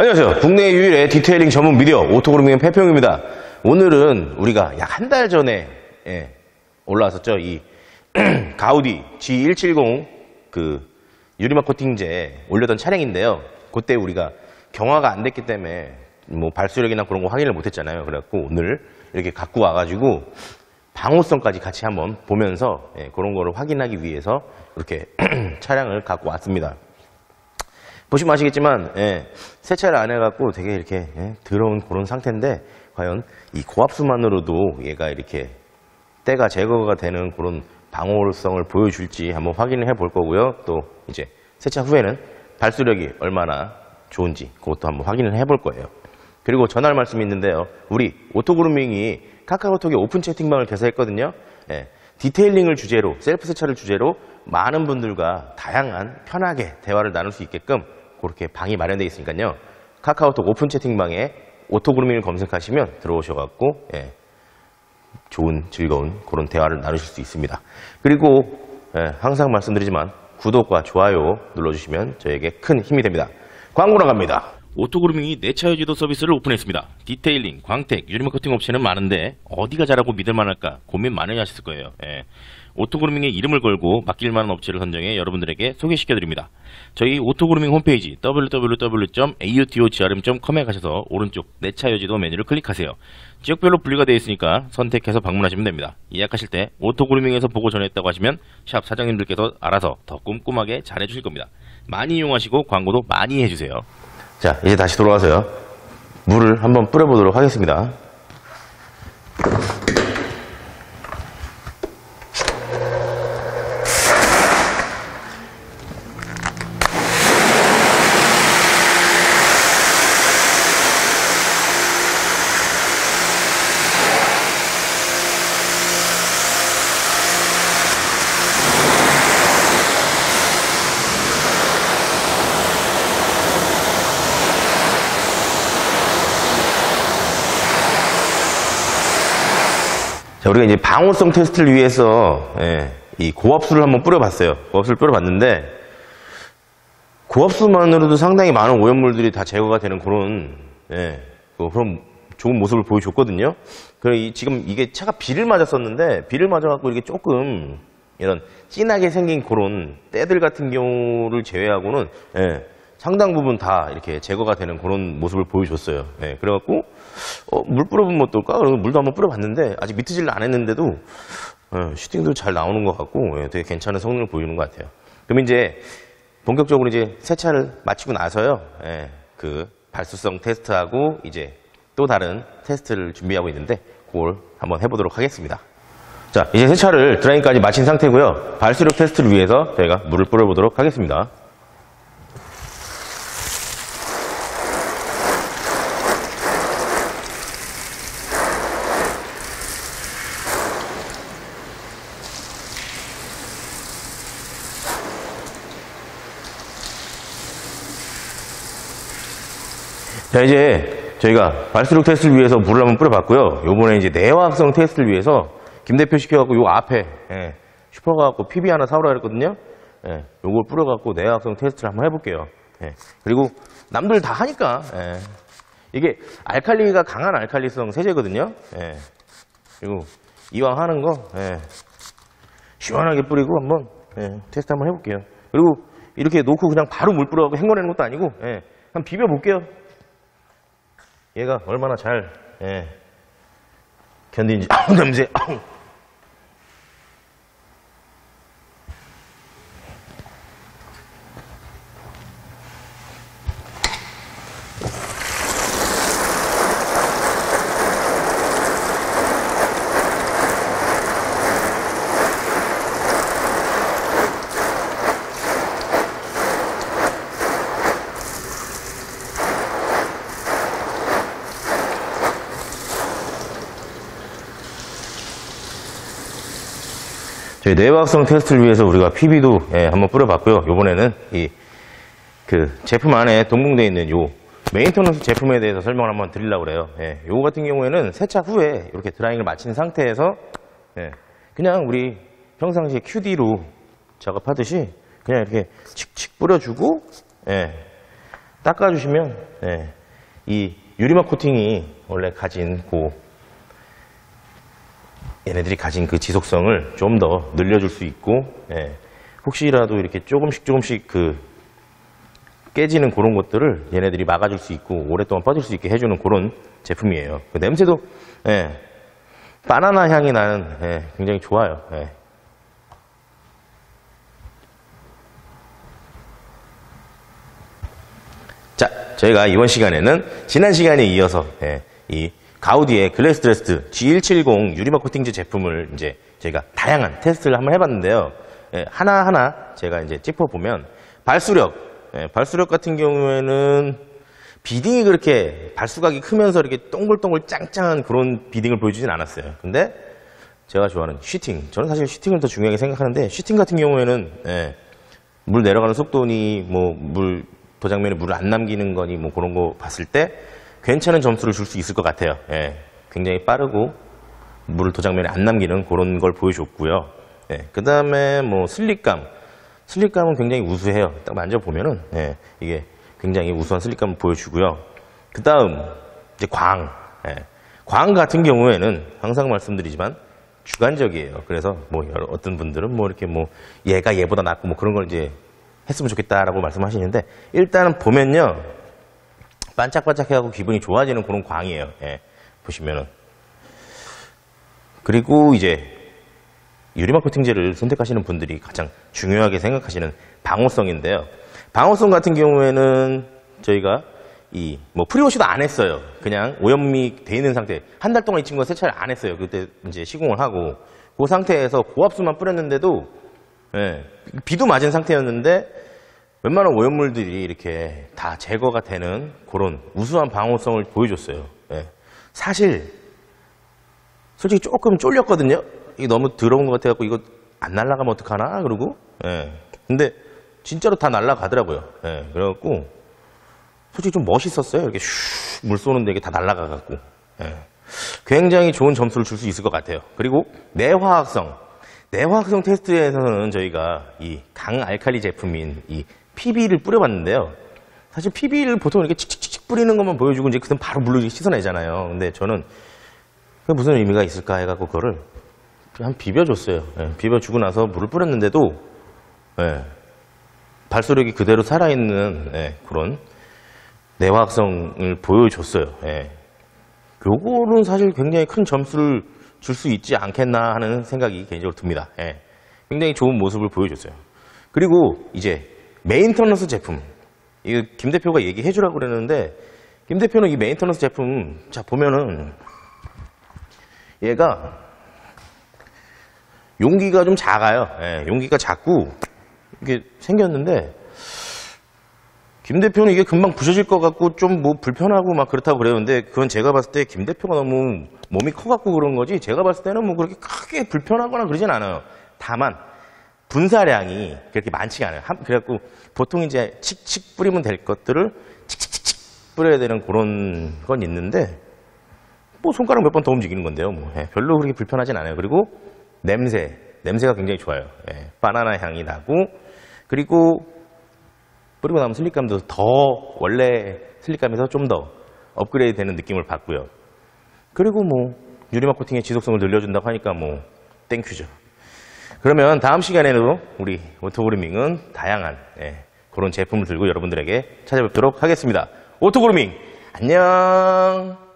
안녕하세요. 국내 유일의 디테일링 전문 미디어 오토그루밍의 패평입니다. 오늘은 우리가 약 한 달 전에 예, 올라왔었죠. 이 가우디 G170 그 유리막 코팅제 올려던 차량인데요. 그때 우리가 경화가 안 됐기 때문에 뭐 발수력이나 그런 거 확인을 못 했잖아요. 그래갖고 오늘 이렇게 갖고 와가지고 방호성까지 같이 한번 보면서 예, 그런 거를 확인하기 위해서 이렇게 차량을 갖고 왔습니다. 보시면 아시겠지만 예, 세차를 안 해갖고 되게 이렇게 예, 더러운 그런 상태인데 과연 이 고압수만으로도 얘가 이렇게 때가 제거가 되는 그런 방호성을 보여줄지 한번 확인을 해 볼 거고요. 또 이제 세차 후에는 발수력이 얼마나 좋은지 그것도 한번 확인을 해 볼 거예요. 그리고 전할 말씀이 있는데요. 우리 오토그루밍이 카카오톡에 오픈 채팅방을 개설했거든요. 예, 디테일링을 주제로 셀프 세차를 주제로 많은 분들과 다양한 편하게 대화를 나눌 수 있게끔 그렇게 방이 마련되어 있으니까요. 카카오톡 오픈 채팅방에 오토그루밍을 검색하시면 들어오셔갖고 예, 좋은 즐거운 그런 대화를 나누실 수 있습니다. 그리고 예, 항상 말씀드리지만 구독과 좋아요 눌러주시면 저에게 큰 힘이 됩니다. 광고 나 갑니다. 오토그루밍이 내차 유지도 서비스를 오픈했습니다. 디테일링, 광택, 커팅 옵션은 많은데 어디가 잘하고 믿을 만할까 고민 많이 하셨을 거예요. 예. 오토그루밍의 이름을 걸고 맡길 만한 업체를 선정해 여러분들에게 소개시켜드립니다. 저희 오토그루밍 홈페이지 www.autogrm.com에 가셔서 오른쪽 내차 유지도 메뉴를 클릭하세요. 지역별로 분류가 되어 있으니까 선택해서 방문하시면 됩니다. 예약하실 때 오토그루밍에서 보고 전했다고 하시면 샵 사장님들께서 알아서 더 꼼꼼하게 잘해주실 겁니다. 많이 이용하시고 광고도 많이 해주세요. 자, 이제 다시 돌아와서요. 물을 한번 뿌려보도록 하겠습니다. 자, 우리가 이제 방호성 테스트를 위해서 예, 이 고압수를 한번 뿌려봤어요. 고압수를 뿌려봤는데 고압수만으로도 상당히 많은 오염물들이 다 제거가 되는 그런 예, 그- 그런 좋은 모습을 보여줬거든요. 그래 이- 지금 이게 차가 비를 맞았었는데 비를 맞아갖고 이게 조금 이런 진하게 생긴 그런 때들 같은 경우를 제외하고는 예, 상당 부분 다 이렇게 제거가 되는 그런 모습을 보여줬어요. 예, 그래갖고 어, 물 뿌려보면 어떨까? 그래서 물도 한번 뿌려봤는데 아직 미트질을 안 했는데도 어, 슈팅도 잘 나오는 것 같고 예, 되게 괜찮은 성능을 보여주는 것 같아요. 그럼 이제 본격적으로 이제 세차를 마치고 나서요, 예, 그 발수성 테스트하고 이제 또 다른 테스트를 준비하고 있는데 그걸 한번 해보도록 하겠습니다. 자, 이제 세차를 드라이까지 마친 상태고요. 발수력 테스트를 위해서 저희가 물을 뿌려보도록 하겠습니다. 자, 이제 저희가 발수력 테스트를 위해서 물을 한번 뿌려봤고요. 요번에 이제 내화학성 테스트를 위해서 김 대표 시켜갖고 요 앞에, 예, 슈퍼 가갖고 PB 하나 사오라 그랬거든요. 예, 요걸 뿌려갖고 내화학성 테스트를 한번 해볼게요. 예, 그리고 남들 다 하니까, 예, 이게 알칼리가 강한 알칼리성 세제거든요. 예, 그리고 이왕 하는 거, 예, 시원하게 뿌리고 한번, 예, 테스트 한번 해볼게요. 그리고 이렇게 놓고 그냥 바로 물 뿌려갖고 헹궈내는 것도 아니고, 예, 한번 비벼볼게요. 얘가 얼마나 잘 예, 견디는지 아우 냄새. 아우 저희 내화학성 테스트를 위해서 우리가 PB도 예, 한번 뿌려봤고요. 이번에는 이 그 제품 안에 동봉되어 있는 요 메인터넌스 제품에 대해서 설명을 한번 드리려고 그래요. 예, 요거 같은 경우에는 세차 후에 이렇게 드라잉을 마친 상태에서 예, 그냥 우리 평상시에 QD로 작업하듯이 그냥 이렇게 칙칙 뿌려주고 예, 닦아주시면 예, 이 유리막 코팅이 원래 가진 그 얘네들이 가진 그 지속성을 좀 더 늘려줄 수 있고 예, 혹시라도 이렇게 조금씩 조금씩 그 깨지는 그런 것들을 얘네들이 막아줄 수 있고 오랫동안 빠질 수 있게 해주는 그런 제품이에요. 그 냄새도 예, 바나나 향이 나는 예, 굉장히 좋아요. 예. 자, 저희가 이번 시간에는 지난 시간에 이어서 예, 이 가우디의 글래스 드레스트 G170 유리막 코팅제 제품을 이제 저희가 다양한 테스트를 한번 해봤는데요. 예, 하나하나 제가 이제 짚어보면 발수력, 예, 발수력 같은 경우에는 비딩이 그렇게 발수각이 크면서 이렇게 동글동글 짱짱한 그런 비딩을 보여주진 않았어요. 근데 제가 좋아하는 슈팅. 저는 사실 슈팅을 더 중요하게 생각하는데 슈팅 같은 경우에는 예, 물 내려가는 속도니 뭐 물 도장면에 물을 안 남기는 거니 뭐 그런 거 봤을 때 괜찮은 점수를 줄 수 있을 것 같아요. 예, 굉장히 빠르고 물을 도장면에 안 남기는 그런 걸 보여줬고요. 예, 그 다음에 뭐 슬립감. 슬립감은 굉장히 우수해요. 딱 만져보면은 예, 이게 굉장히 우수한 슬립감을 보여주고요. 그 다음 이제 광. 예, 광 같은 경우에는 항상 말씀드리지만 주관적이에요. 그래서 뭐 어떤 분들은 뭐 이렇게 뭐 얘가 얘보다 낫고 뭐 그런 걸 이제 했으면 좋겠다라고 말씀하시는데 일단은 보면요 반짝반짝해하고 기분이 좋아지는 그런 광이에요. 예, 보시면은 그리고 이제 유리막 코팅제를 선택하시는 분들이 가장 중요하게 생각하시는 방호성인데요. 방호성 같은 경우에는 저희가 이 뭐 프리워시도 안 했어요. 그냥 오염이 돼 있는 상태. 한 달 동안 이 친구가 세차를 안 했어요. 그때 이제 시공을 하고 그 상태에서 고압수만 뿌렸는데도 예, 비도 맞은 상태였는데 웬만한 오염물들이 이렇게 다 제거가 되는 그런 우수한 방호성을 보여줬어요. 예. 사실 솔직히 조금 쫄렸거든요. 이게 너무 더러운 것 같아갖고 이거 안 날아가면 어떡하나 그러고 예. 근데 진짜로 다 날아가더라고요. 예. 그래갖고 솔직히 좀 멋있었어요. 이렇게 슉 물 쏘는데 이게 다 날아가갖고 예. 굉장히 좋은 점수를 줄 수 있을 것 같아요. 그리고 내화학성 내화학성 테스트에서는 저희가 이 강알칼리 제품인 이 PB를 뿌려봤는데요. 사실 PB를 보통 이렇게 칙칙칙 뿌리는 것만 보여주고 이제 그다음 바로 물로 씻어내잖아요. 근데 저는 그게 무슨 의미가 있을까 해갖고 그거를 한 비벼줬어요. 예, 비벼주고 나서 물을 뿌렸는데도 예, 발소력이 그대로 살아있는 예, 그런 내화학성을 보여줬어요. 예. 요거는 사실 굉장히 큰 점수를 줄 수 있지 않겠나 하는 생각이 개인적으로 듭니다. 예. 굉장히 좋은 모습을 보여줬어요. 그리고 이제 메인터너스 제품. 이거 김 대표가 얘기해 주라고 그랬는데 김 대표는 이 메인터너스 제품 자 보면은 얘가 용기가 좀 작아요. 예, 용기가 작고 이게 생겼는데 김 대표는 이게 금방 부셔질 것 같고 좀 뭐 불편하고 막 그렇다고 그러는데 그건 제가 봤을 때 김 대표가 너무 몸이 커갖고 그런 거지 제가 봤을 때는 뭐 그렇게 크게 불편하거나 그러진 않아요. 다만 분사량이 그렇게 많지가 않아요. 한- 그래갖고 보통 이제 칙칙 뿌리면 될 것들을 칙칙칙칙 뿌려야 되는 그런 건 있는데 뭐 손가락 몇 번 더 움직이는 건데요. 뭐 예, 별로 그렇게 불편하진 않아요. 그리고 냄새 냄새가 굉장히 좋아요. 예, 바나나 향이 나고 그리고 뿌리고 나면 슬립감도 더 원래 슬립감에서 좀 더 업그레이드 되는 느낌을 받고요. 그리고 뭐 유리막 코팅의 지속성을 늘려준다고 하니까 뭐 땡큐죠. 그러면 다음 시간에도 우리 오토그루밍은 다양한 예, 그런 제품을 들고 여러분들에게 찾아뵙도록 하겠습니다. 오토그루밍 안녕.